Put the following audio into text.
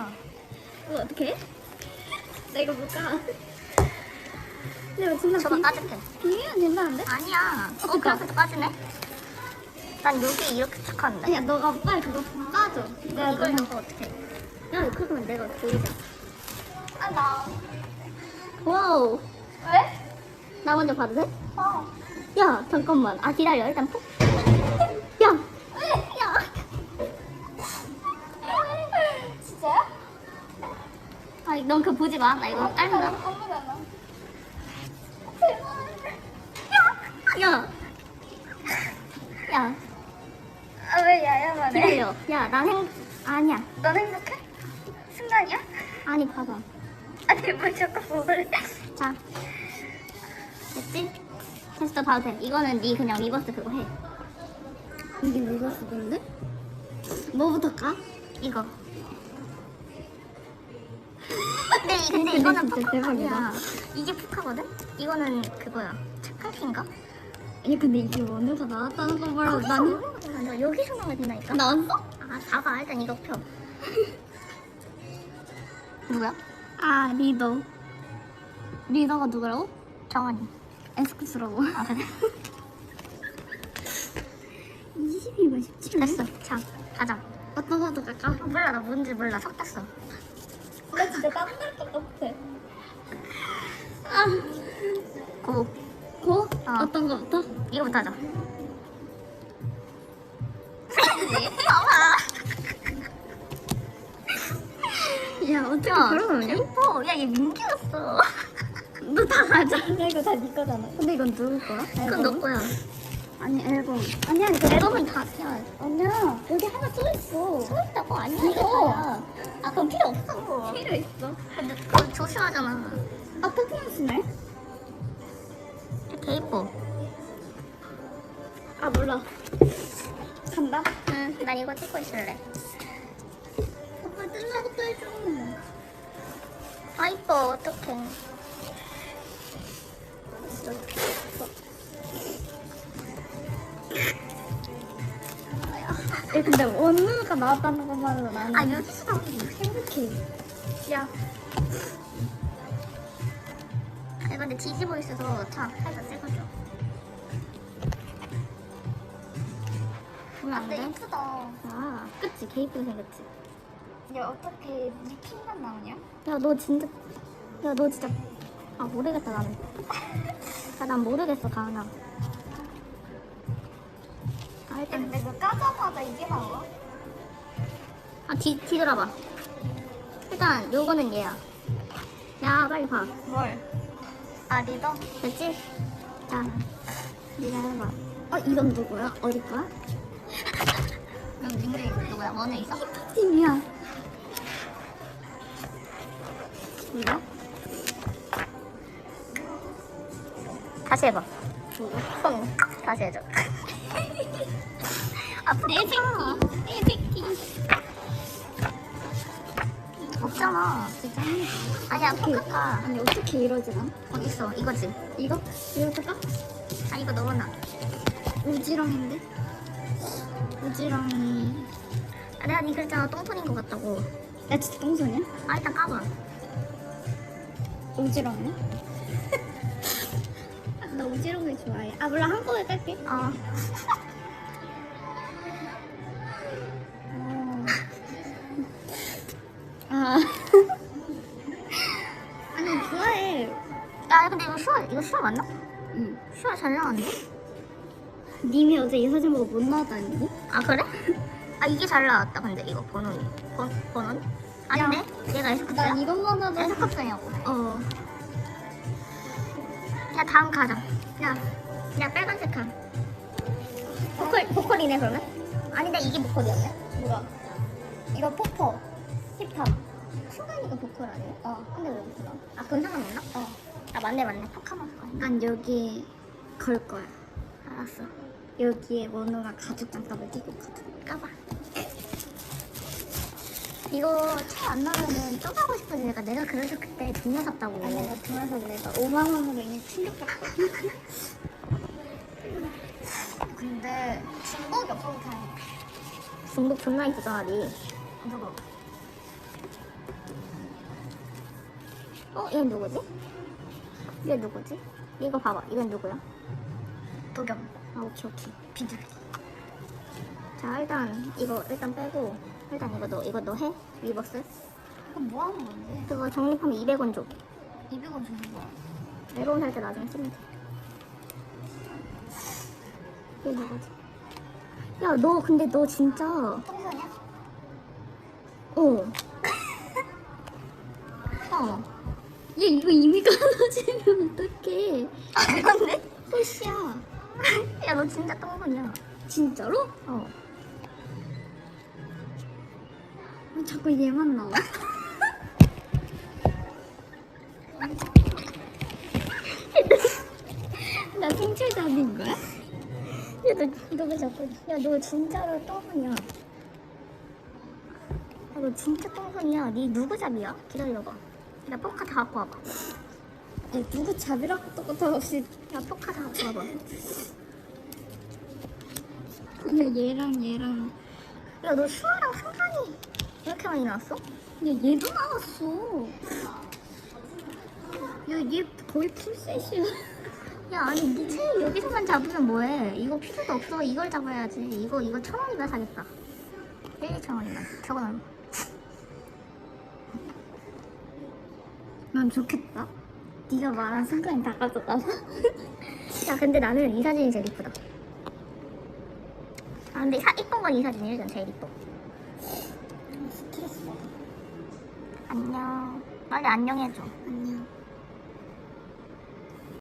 어. 이거 어떻게 해? 나 이거 볼까? 근데 이거 진짜 저거 비- 까줄게. 비밀은 된다는데? 아니야. 어, 어떡해? 그렇게도 까주네? 난 여기 이렇게 착한데. 아니야 너가 빨리 그거 까줘 내가 이걸 너무 넣고 어떻게 해? 야 그러면 내가 보이자 아, 나. 와우 왜? 나 먼저 봐도 돼? 어. 야 잠깐만 아 기다려 일단 폭 보지 마 나 이거 짧은다 엄마잖아. 야! 야 아, 왜 야야만 해? 기다려 야 난 행... 아니야 넌 행복해? 순간이야? 아니 봐봐 아니, 뭘 자꾸 보래. 자 됐지? 됐어 봐도 돼 이거는 네 그냥 리버스 그거 해 이게 리버스 건데? 뭐부터 까? 이거. 근데, 이거는 진짜 대박이다. 이게 푹하거든? 이거는 그거야. 착할인가? 아니 근데 이게 원에서 나왔다는 거 말고 여기서 나는 거잖아. 내가 여기서 나와야 된다니까. 나왔어? 아, 봐봐. 일단 이거 펴. 누구야? 아 리더 리더가 누구라고? 정원이. 에스쿠스라고 아, 그래? 22번 17번 됐어. 자, 가자. 어떤 거도 갈까? 어, 몰라, 나 뭔지 몰라. 섞였어. 나 진짜 땀날 것 같아 아 고. 고? 어. 어. 떤 거부터? 이거부터 하자. 야 어떻게 야, 그러냐? 예뻐. 야, 얘 민기였어. 너 다 가져 나 이거 다 네 거잖아 근데 이건 누구 거야? 그건 너 거야. 아니 앨범 아니 아니 그 앨범은 다, 야, 아니야 여기 하나 써있어 써있다고? 아니야, 이거. 아, 그럼 필요 없어. 필요 있어 근데 그거 조심하잖아. 아 퍼포먼스네? 개 예뻐. 아 몰라 간다? 응, 난 이거 찍고 있을래. 오빠 뜰라부터 해줘 아, 이뻐. 어떡해. 야 근데 원우가 나왔다는 것만으로 나는 아, 여기서 나오는 행복해 야 아, 근데 뒤집어 있어서 자, 살짝 찍어줘. 보면 안 근데 돼? 이쁘다. 아 그치 개 이쁘게 생겼지 야, 어떻게 니 핀만 나오냐? 야 너 진짜 야 너 진짜 아 모르겠다 나는 아 난 모르겠어 가은아 근데 그 까자마자 이게 나와? 아 뒤, 뒤돌아봐 일단 요거는 얘야 야 빨리 봐 뭘? 아, 리더? 됐지? 자 네가 해봐 어 이건 누구야? 어디 거야? 그럼 링크 누구야? 원에 있어? 팀이야 이거? 다시 해봐. 손 다시 해줘. 아, 에픽티 에픽티 없잖아. 진짜 아니야, 똑같아. 아니 어떻게 이러지 난? 어딨어? 이거지? 이거? 이거 쓸까? 아, 이거 너무나. 우지랑인데? 우지랑이 아, 내가 니 그랬잖아. 똥손인 것 같다고. 야 진짜 똥손이야? 아, 일단 까봐. 우지랑이야? 나 우지랑이 좋아해 아 몰라 한꺼번에 깔게 어. 어. 야, 근데 이거 슈아, 이거 슈아 맞나? 응 슈아 잘 나왔는데? 님이 어제 이 사진 보고 못 나왔다는데? 아, 그래? 아, 이게 잘 나왔다. 근데 이거 번호니. 번, 번호니? 아닌데? 얘가 에스쿱스야? 난 이것만 하도 에스쿱스냐고. 어 야, 다음 가자. 야, 야, 빨간색 카. 보컬, 보컬이네, 그러면? 아닌데, 이게 보컬이었네? 뭐야 이거 포퍼 힙합 순간이가 보컬 아니야? 어 근데 왜 이렇게 나? 아, 그건 상관없나? 어 아, 맞네, 맞네. 포카몬 거. 난 여기 걸 거야 알았어. 여기에 원우가 가죽 장갑을 끼고 있거든 까봐. 이거 차안 나오면은 또 가고 싶어지니까 내가 그래서 그때 존나 샀다고. 아니 나 그래서 내가 5만 원으로 이미 충격받고 근데 중복이 없어서 다행이야. 중복 존나 있었잖아, 니. 이거 어? 얘 누구지? 얘 누구지? 이거 봐봐. 이건 누구야? 도겸. 아 오케이 오케이. 비둘. 자 일단 이거 일단 빼고 일단 이거 너 이거 너 해? 위버스? 그럼 뭐 하는 건데? 그거 적립하면 200원 줘. 200원 주는 거야. 앨범 살 때 나중에 쓰면 돼. 얘 누구지? 야 너 근데 너 진짜 똥손이야? 어. 어. 얘 이거 이미 깔아주면 어떡해. 아, 근데? 헐씨야. 야, 너 진짜 똥손이야. 진짜로? 어. 왜 자꾸 얘만 나와? 나 생체잡인 거야? 야, 너, 너왜 자꾸. 야, 너 진짜로 똥손이야. 야, 너 진짜 똥손이야. 니 누구 잡이야? 기다려봐. 야, 포카 다 갖고 와봐. 야, 누구 잡이라고 똑같아 없이. 야, 포카 다 갖고 와봐. 근데 얘랑 얘랑. 야, 너 슈아랑 상관이 이렇게 많이 나왔어? 야, 얘도 나왔어. 야, 얘 거의 풀셋이야. 야, 아니, 니 체일 여기서만 잡으면 뭐해? 이거 필요도 없어. 이걸 잡아야지. 이거, 이거 천 원이면 사겠다. 1, 2천 원이면. 저건 얼마? 난 좋겠다. 네가 말한 순간 다 가져가. 야, 근데 나는 이 사진이 제일 이쁘다. 아, 근데 사, 이쁜 건 이 사진이 일단 제일 이뻐. 스트레스. 안녕. 빨리 안녕해줘. 안녕.